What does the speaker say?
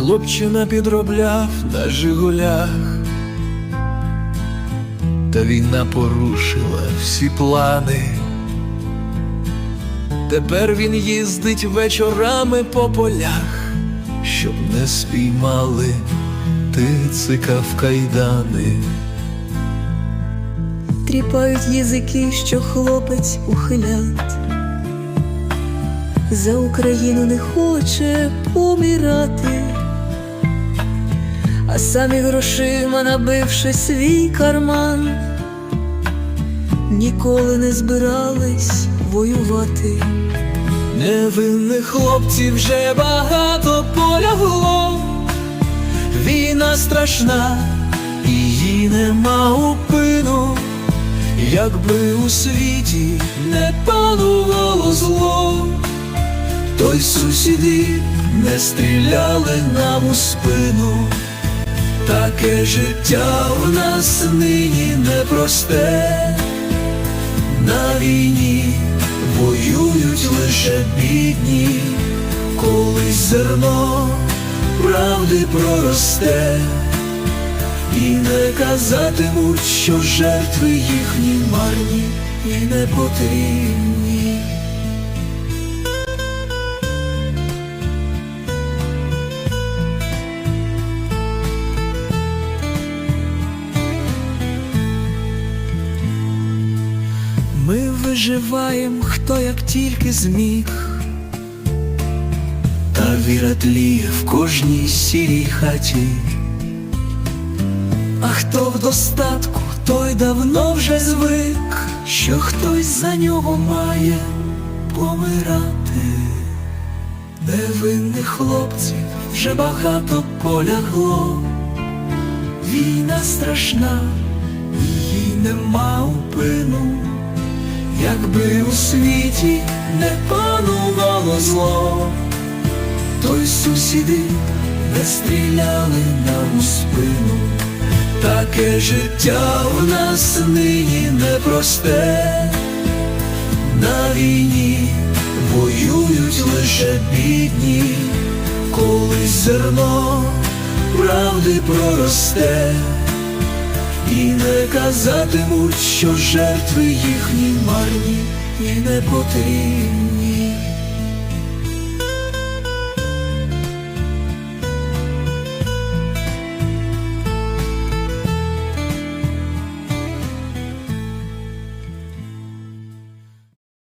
Хлопчина підробляв на Жигулях, та війна порушила всі плани. Тепер він їздить вечорами по полях, щоб не спіймали тицика в кайдани. Тріпають язики, що хлопець ухилять. За Україну не хоче помирати, а самі грошима набивши свій карман, ніколи не збирались воювати. Невинних хлопців вже багато полягло, війна страшна, її нема упину, якби у світі не панувало зло, то й сусіди не стріляли нам у спину. Таке життя в нас нині непросте, на війні воюють лише бідні, колись зерно правди проросте, і не казатимуть, що жертви їхні марні і не потрібні. Виживаєм, хто як тільки зміг, та віра тліє в кожній сірій хаті, а хто в достатку, той давно вже звик, що хтось за нього має помирати. Невинних хлопців вже багато полягло, війна страшна, її нема упину. Якби у світі не панувало зло, то й сусіди не стріляли нам у спину. Таке життя в нас нині непросте, на війні воюють лише бідні, колись зерно правди проросте. І не казатимуть, що жертви їхні марні і не потрібні.